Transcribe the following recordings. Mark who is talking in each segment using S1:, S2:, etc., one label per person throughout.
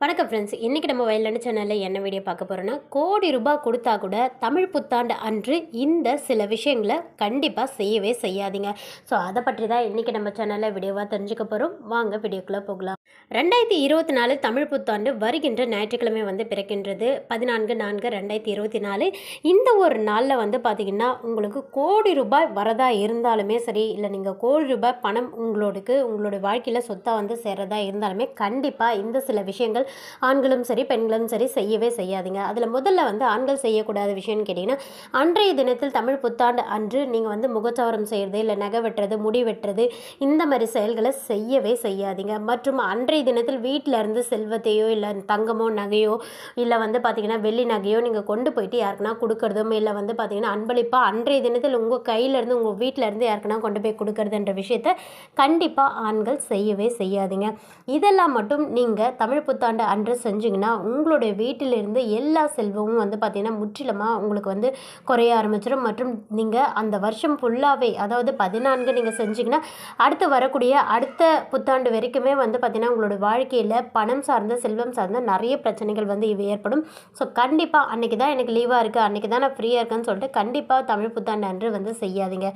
S1: வணக்கம் ஃப்ரெண்ட்ஸ் இன்றைக்கி நம்ம வயலான சேனலில் என்ன வீடியோ பார்க்க போகிறோன்னா கோடி ரூபாய் கொடுத்தா கூட தமிழ் புத்தாண்டு அன்று இந்த சில விஷயங்களை கண்டிப்பாக செய்யவே செய்யாதீங்க. ஸோ அதை பற்றி தான் இன்றைக்கி நம்ம சேனலில் வீடியோவாக தெரிஞ்சுக்க போகிறோம் வாங்க வீடியோக்குள்ளே போகலாம். ரெண்டாயிரத்தி இருபத்தி நாலு தமிழ் புத்தாண்டு வருகின்ற ஞாயிற்றுக்கிழமை வந்து பிறக்கின்றது. பதினான்கு நான்கு ரெண்டாயிரத்தி இருபத்தி நாலு. இந்த ஒரு நாளில் வந்து பார்த்திங்கன்னா உங்களுக்கு கோடி ரூபாய் வரதா இருந்தாலுமே சரி இல்லை நீங்கள் கோடி ரூபாய் பணம் உங்களோடுக்கு உங்களுடைய வாழ்க்கையில் சொத்தாக வந்து சேர்றதா இருந்தாலுமே கண்டிப்பாக இந்த சில விஷயங்கள் ஆண்களும் சரி பெண்களும் சரி செய்யவே செய்யாதீங்க. அதில் முதல்ல வந்து ஆண்கள் செய்யக்கூடாத விஷயம்னு கேட்டிங்கன்னா அன்றைய தினத்தில் தமிழ் புத்தாண்டு அன்று நீங்கள் வந்து முகச்சவரம் செய்கிறது இல்லை நகை வெட்டுறது முடி வெட்டுறது இந்த மாதிரி செயல்களை செய்யவே செய்யாதீங்க. மற்றும் அன்றைய தினத்தில் வீட்டில் இருந்து செல்வத்தையோ இல்லை தங்கமோ நகையோ இல்லை வந்து பார்த்திங்கன்னா வெள்ளி நகையோ நீங்கள் கொண்டு போயிட்டு யாருக்குன்னா கொடுக்கறதும் இல்லை வந்து பார்த்திங்கன்னா அன்பளிப்பாக அன்றைய தினத்தில் உங்கள் கையிலேருந்து உங்கள் வீட்டில் இருந்து யாருக்குன்னா கொண்டு போய் கொடுக்குறதுன்ற விஷயத்த கண்டிப்பாக ஆண்கள் செய்யவே செய்யாதீங்க. இதெல்லாம் மட்டும் நீங்கள் தமிழ் புத்தாண்டு அன்று செஞ்சிங்கன்னா உங்களுடைய வீட்டிலிருந்து எல்லா செல்வமும் வந்து பார்த்திங்கன்னா முற்றிலுமாக உங்களுக்கு வந்து குறைய ஆரம்பிச்சிடும் மற்றும் நீங்கள் அந்த வருஷம் ஃபுல்லாகவே அதாவது பதினான்கு நீங்கள் செஞ்சிங்கன்னா அடுத்து வரக்கூடிய அடுத்த புத்தாண்டு வரைக்குமே வந்து பார்த்திங்கன்னா உங்களோட வாழ்க்கையில் பணம் சார்ந்த செல்வம் சார்ந்த நிறைய பிரச்சனைகள் வந்து இவை ஏற்படும். ஸோ கண்டிப்பாக அன்றைக்கி தான் எனக்கு லீவாக இருக்குது அன்றைக்கி தான் நான் ஃப்ரீயாக இருக்கேன்னு சொல்லிட்டு கண்டிப்பாக தமிழ் புத்தாண்டு அன்று வந்து செய்யாதீங்க.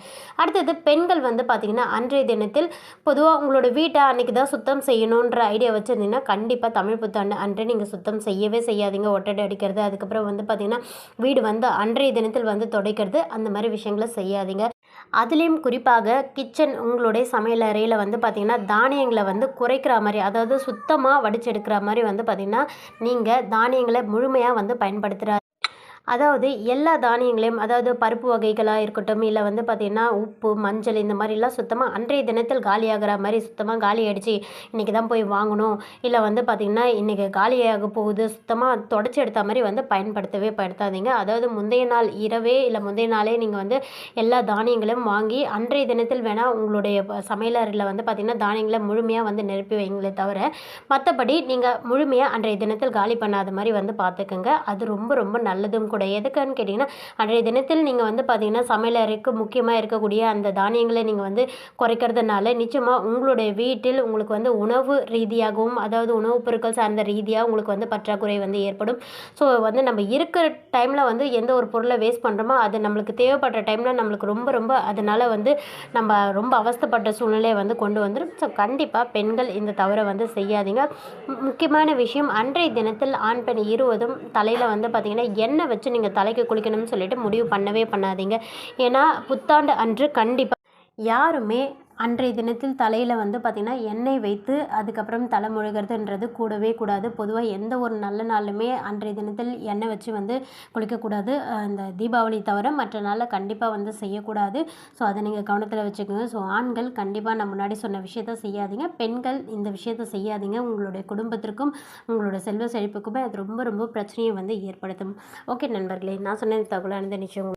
S1: அடுத்தது பெண்கள் வந்து பார்த்திங்கன்னா அன்றைய தினத்தில் பொதுவாக உங்களோட வீட்டை அன்றைக்கி தான் சுத்தம் செய்யணுன்ற ஐடியா வச்சுருந்தீங்கன்னா கண்டிப்பாக தமிழ் புத்தாண்டு அன்று நீங்கள் சுத்தம் செய்யவே செய்யாதீங்க. ஒட்டடை அடிக்கிறது அதுக்கப்புறம் வந்து பார்த்திங்கன்னா வீடு வந்து அன்றைய தினத்தில் வந்து துடைக்கிறது அந்த மாதிரி விஷயங்களை செய்யாதீங்க. அதுலேயும் குறிப்பாக கிச்சன் உங்களுடைய சமையல் அறையில் வந்து பார்த்திங்கன்னா தானியங்களை வந்து குறைக்கிற மாதிரி அதாவது சுத்தமாக வடிச்செடுக்கிற மாதிரி வந்து பார்த்திங்கன்னா நீங்கள் தானியங்களை முழுமையாக வந்து பயன்படுத்துகிற அதாவது எல்லா தானியங்களையும் அதாவது பருப்பு வகைகளாக இருக்கட்டும் இல்லை வந்து பார்த்திங்கன்னா உப்பு மஞ்சள் இந்த மாதிரிலாம் சுத்தமாக அன்றைய தினத்தில் காலியாகிற மாதிரி சுத்தமாக காலி அடித்து இன்றைக்கி தான் போய் வாங்கணும். இல்லை வந்து பார்த்திங்கன்னா இன்றைக்கி காலியாக போகுது. சுத்தமாக தொடச்சி எடுத்த மாதிரி வந்து பயன்படுத்தவே படுத்தாதீங்க அதாவது முந்தைய நாள் இரவே இல்லை முந்தைய நாளே நீங்கள் வந்து எல்லா தானியங்களையும் வாங்கி அன்றைய தினத்தில் வேணால் உங்களுடைய சமையலறையில் வந்து பார்த்திங்கன்னா தானியங்களை முழுமையாக வந்து நிரப்பி வைங்களே தவிர மற்றபடி நீங்கள் முழுமையாக அன்றைய தினத்தில் காலி பண்ணாத மாதிரி வந்து பார்த்துக்கோங்க அது ரொம்ப ரொம்ப நல்லதும் கூட. எதுக்குன்னு கேட்டிங்கன்னா அன்றைய தினத்தில் நீங்கள் வந்து பார்த்தீங்கன்னா சமையலறைக்கு முக்கியமாக இருக்கக்கூடிய அந்த தானியங்களை நீங்கள் வந்து குறைக்கிறதுனால நிச்சயமாக உங்களுடைய வீட்டில் உங்களுக்கு வந்து உணவு ரீதியாகவும் அதாவது உணவுப் பொருட்கள் சார்ந்த ரீதியாக உங்களுக்கு வந்து பற்றாக்குறை வந்து ஏற்படும். ஸோ வந்து நம்ம இருக்கிற டைமில் வந்து எந்த ஒரு பொருளை வேஸ்ட் பண்ணுறோமோ அது நம்மளுக்கு தேவைப்படுற டைமில் நம்மளுக்கு ரொம்ப ரொம்ப அதனால் வந்து நம்ம ரொம்ப அவஸ்தப்பட்ட சூழ்நிலையை வந்து கொண்டு வந்துடும் ஸோ கண்டிப்பாக பெண்கள் இந்த தவறை வந்து செய்யாதீங்க. முக்கியமான விஷயம் அன்றைய தினத்தில் ஆண் பெண் இருவதும் தலையில் வந்து பார்த்திங்கன்னா எண்ணெய் வச்சு நீங்கள் தலைக்கு குளிக்கணும்னு சொல்லிட்டு முடிவு பண்ணவே பண்ணாதீங்க. ஏன்னா புத்தாண்டு அன்று கண்டிப்பாக யாருமே அன்றைய தினத்தில் தலையில் வந்து பார்த்திங்கன்னா எண்ணெய் வைத்து அதுக்கப்புறம் தலை முழுகிறதுன்றது கூடவே கூடாது. பொதுவாக எந்த ஒரு நல்ல நாளுமே அன்றைய தினத்தில் எண்ணெய் வச்சு வந்து குளிக்கக்கூடாது. அந்த தீபாவளி தவிர மற்ற நாளில் கண்டிப்பாக வந்து செய்யக்கூடாது. ஸோ அதை நீங்கள் கவனத்தில் வச்சுக்கோங்க. ஸோ ஆண்கள் கண்டிப்பாக நான் முன்னாடி சொன்ன விஷயத்த செய்யாதீங்க. பெண்கள் இந்த விஷயத்த செய்யாதீங்க. உங்களுடைய குடும்பத்திற்கும் உங்களோட செல்வ செழிப்புக்குமே அது ரொம்ப ரொம்ப பிரச்சனையை வந்து ஏற்படுத்தும். ஓகே நண்பர்களே நான் சொன்ன தகவலானது நிச்சயம்.